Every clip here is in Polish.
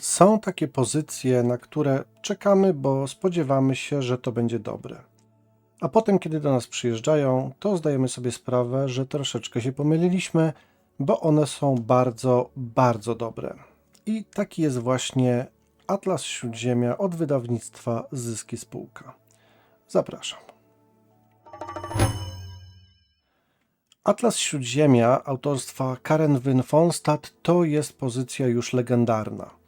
Są takie pozycje, na które czekamy, bo spodziewamy się, że to będzie dobre. A potem, kiedy do nas przyjeżdżają, to zdajemy sobie sprawę, że troszeczkę się pomyliliśmy, bo one są bardzo, bardzo dobre. I taki jest właśnie Atlas Śródziemia od wydawnictwa Zyski Spółka. Zapraszam. Atlas Śródziemia autorstwa Karen Wyn Fonstad to jest pozycja już legendarna.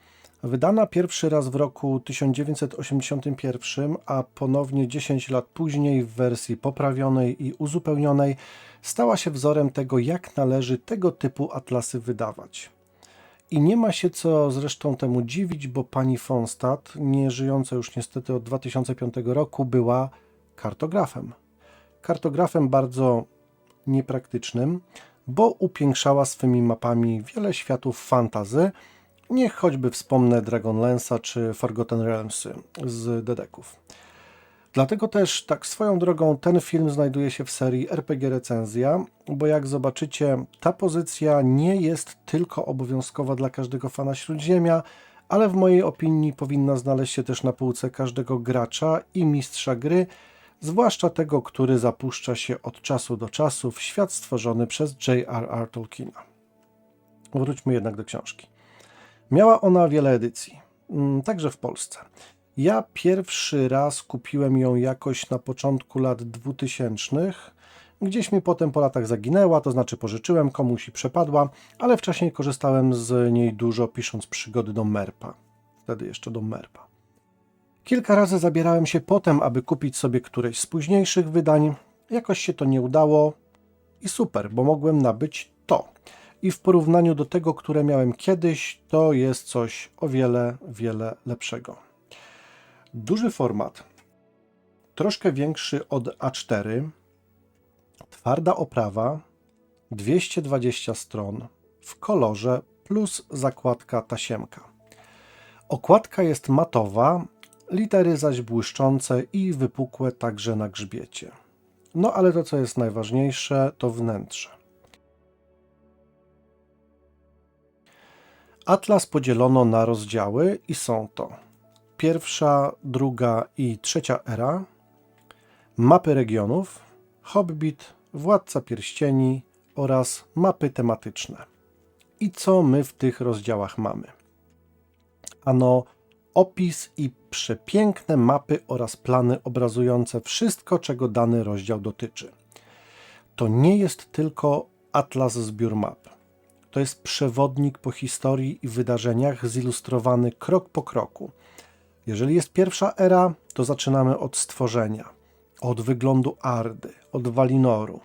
Wydana pierwszy raz w roku 1981, a ponownie 10 lat później w wersji poprawionej i uzupełnionej, stała się wzorem tego, jak należy tego typu atlasy wydawać. I nie ma się co zresztą temu dziwić, bo pani Fonstad, nie żyjąca już niestety od 2005 roku, była kartografem. Kartografem bardzo niepraktycznym, bo upiększała swymi mapami wiele światów fantazy. Niech choćby wspomnę Dragonlance'a czy Forgotten Realmsy z Dedeków. Dlatego też, tak swoją drogą, ten film znajduje się w serii RPG Recenzja, bo jak zobaczycie, ta pozycja nie jest tylko obowiązkowa dla każdego fana Śródziemia, ale w mojej opinii powinna znaleźć się też na półce każdego gracza i mistrza gry, zwłaszcza tego, który zapuszcza się od czasu do czasu w świat stworzony przez J.R.R. Tolkiena. Wróćmy jednak do książki. Miała ona wiele edycji, mm, także w Polsce. Ja pierwszy raz kupiłem ją jakoś na początku lat 2000. Gdzieś mi potem po latach zaginęła, to znaczy pożyczyłem komuś i przepadła, ale wcześniej korzystałem z niej dużo, pisząc przygody do Merpa. Wtedy jeszcze do Merpa. Kilka razy zabierałem się potem, aby kupić sobie któreś z późniejszych wydań. Jakoś się to nie udało i super, bo mogłem nabyć to. I w porównaniu do tego, które miałem kiedyś, to jest coś o wiele, wiele lepszego. Duży format, troszkę większy od A4, twarda oprawa, 220 stron, w kolorze plus zakładka tasiemka. Okładka jest matowa, litery zaś błyszczące i wypukłe także na grzbiecie. No ale to, co jest najważniejsze, to wnętrze. Atlas podzielono na rozdziały i są to pierwsza, druga i trzecia era, mapy regionów, Hobbit, Władca Pierścieni oraz mapy tematyczne. I co my w tych rozdziałach mamy? Ano opis i przepiękne mapy oraz plany obrazujące wszystko, czego dany rozdział dotyczy. To nie jest tylko atlas zbiór map. To jest przewodnik po historii i wydarzeniach zilustrowany krok po kroku. Jeżeli jest pierwsza era, to zaczynamy od stworzenia, od wyglądu Ardy, od Walinoru.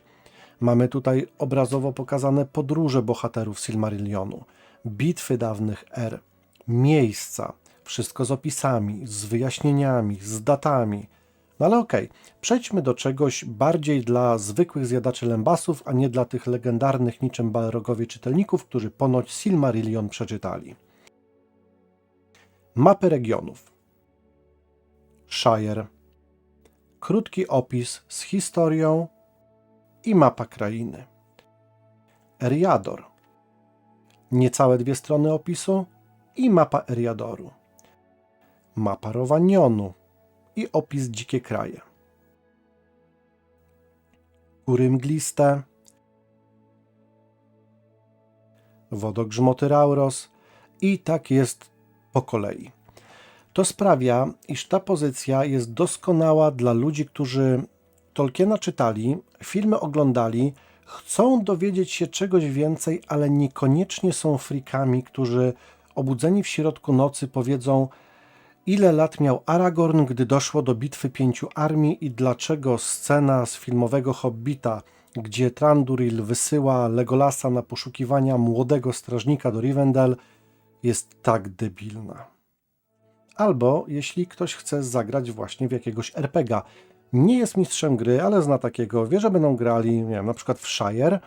Mamy tutaj obrazowo pokazane podróże bohaterów Silmarillionu, bitwy dawnych er, miejsca, wszystko z opisami, z wyjaśnieniami, z datami. No ale okej, okay. przejdźmy do czegoś bardziej dla zwykłych zjadaczy lębasów, a nie dla tych legendarnych niczym balrogowie czytelników, którzy ponoć Silmarillion przeczytali. Mapy regionów. Shire. Krótki opis z historią i mapa krainy. Eriador. Niecałe dwie strony opisu i mapa Eriadoru mapa Rowanionu i opis Dzikie Kraje. Góry mgliste, wodogrzmoty Rauros i tak jest po kolei. To sprawia, iż ta pozycja jest doskonała dla ludzi, którzy Tolkiena czytali, filmy oglądali, chcą dowiedzieć się czegoś więcej, ale niekoniecznie są frikami, którzy obudzeni w środku nocy powiedzą: Ile lat miał Aragorn, gdy doszło do bitwy pięciu armii i dlaczego scena z filmowego Hobbita, gdzie Tranduril wysyła Legolasa na poszukiwania młodego strażnika do Rivendell, jest tak debilna. Albo jeśli ktoś chce zagrać właśnie w jakiegoś RPGa, nie jest mistrzem gry, ale zna takiego, wie, że będą grali, nie wiem, na przykład w Shire,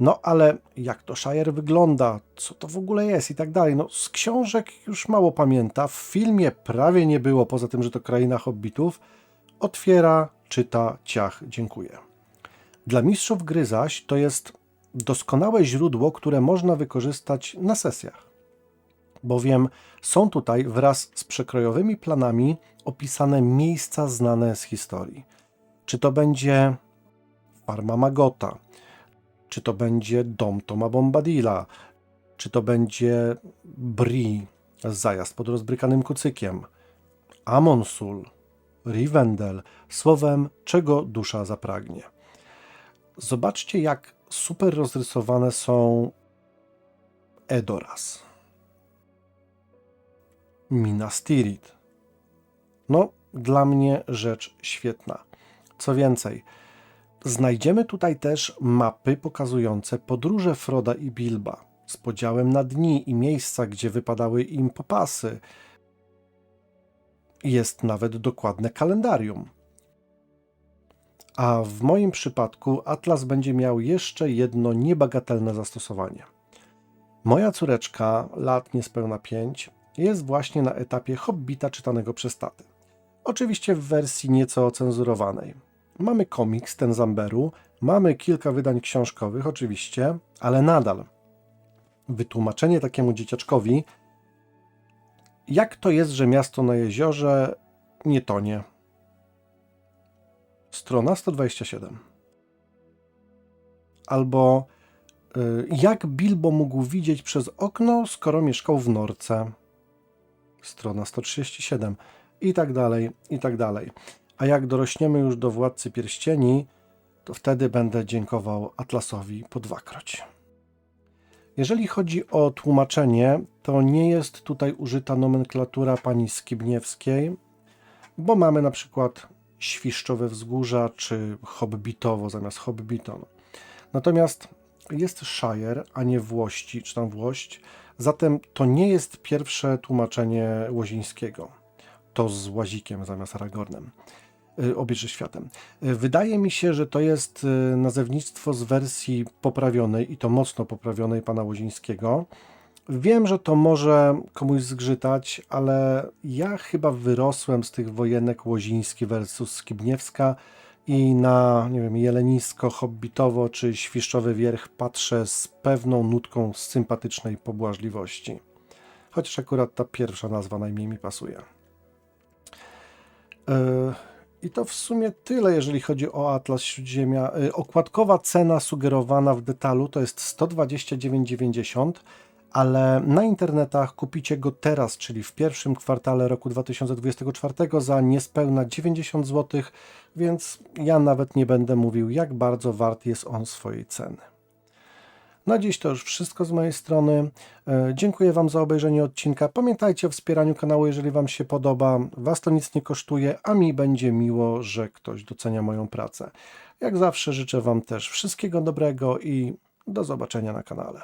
no ale jak to Shire wygląda, co to w ogóle jest i tak dalej. No z książek już mało pamięta, w filmie prawie nie było, poza tym, że to kraina hobbitów. Otwiera, czyta, ciach, dziękuję. Dla mistrzów gry zaś to jest doskonałe źródło, które można wykorzystać na sesjach. bowiem są tutaj wraz z przekrojowymi planami opisane miejsca znane z historii. Czy to będzie farma Magota, czy to będzie dom Toma Bombadilla, czy to będzie Bri, zajazd pod rozbrykanym kucykiem, Amonsul, Rivendell, słowem, czego dusza zapragnie. Zobaczcie, jak super rozrysowane są Edoras, Minas Tirith. No, dla mnie rzecz świetna. Co więcej, znajdziemy tutaj też mapy pokazujące podróże Froda i Bilba z podziałem na dni i miejsca, gdzie wypadały im popasy. Jest nawet dokładne kalendarium. A w moim przypadku Atlas będzie miał jeszcze jedno niebagatelne zastosowanie. Moja córeczka, lat niespełna 5, jest właśnie na etapie Hobbita czytanego przez taty. Oczywiście w wersji nieco cenzurowanej. Mamy komiks ten Zamberu, mamy kilka wydań książkowych oczywiście, ale nadal wytłumaczenie takiemu dzieciaczkowi, jak to jest, że miasto na jeziorze nie tonie. Strona 127. Albo y, jak Bilbo mógł widzieć przez okno, skoro mieszkał w Norce. Strona 137. I tak dalej, i tak dalej. A jak dorośniemy już do Władcy Pierścieni, to wtedy będę dziękował Atlasowi po dwakroć. Jeżeli chodzi o tłumaczenie, to nie jest tutaj użyta nomenklatura pani Skibniewskiej, bo mamy na przykład Świszczowe Wzgórza czy Hobbitowo zamiast Hobbiton. Natomiast jest Shire, a nie Włości, czy tam Włość, zatem to nie jest pierwsze tłumaczenie Łozińskiego. To z Łazikiem zamiast Aragornem. Y, obieży światem. Y, Wydaje mi się, że to jest y, nazewnictwo z wersji poprawionej i to mocno poprawionej pana Łozińskiego. Wiem, że to może komuś zgrzytać, ale ja chyba wyrosłem z tych wojenek Łoziński versus Skibniewska i na, nie wiem, Jelenisko, Hobbitowo czy Świszczowy Wierch patrzę z pewną nutką sympatycznej pobłażliwości. Chociaż akurat ta pierwsza nazwa najmniej mi pasuje. Yy, I to w sumie tyle, jeżeli chodzi o Atlas Śródziemia. Yy, Okładkowa cena sugerowana w detalu to jest 129,90, ale na internetach kupicie go teraz, czyli w pierwszym kwartale roku 2024 za niespełna 90 zł, więc ja nawet nie będę mówił, jak bardzo wart jest on swojej ceny. Na dziś to już wszystko z mojej strony. E, Dziękuję Wam za obejrzenie odcinka. Pamiętajcie o wspieraniu kanału, jeżeli Wam się podoba. Was to nic nie kosztuje, a mi będzie miło, że ktoś docenia moją pracę. Jak zawsze życzę Wam też wszystkiego dobrego i do zobaczenia na kanale.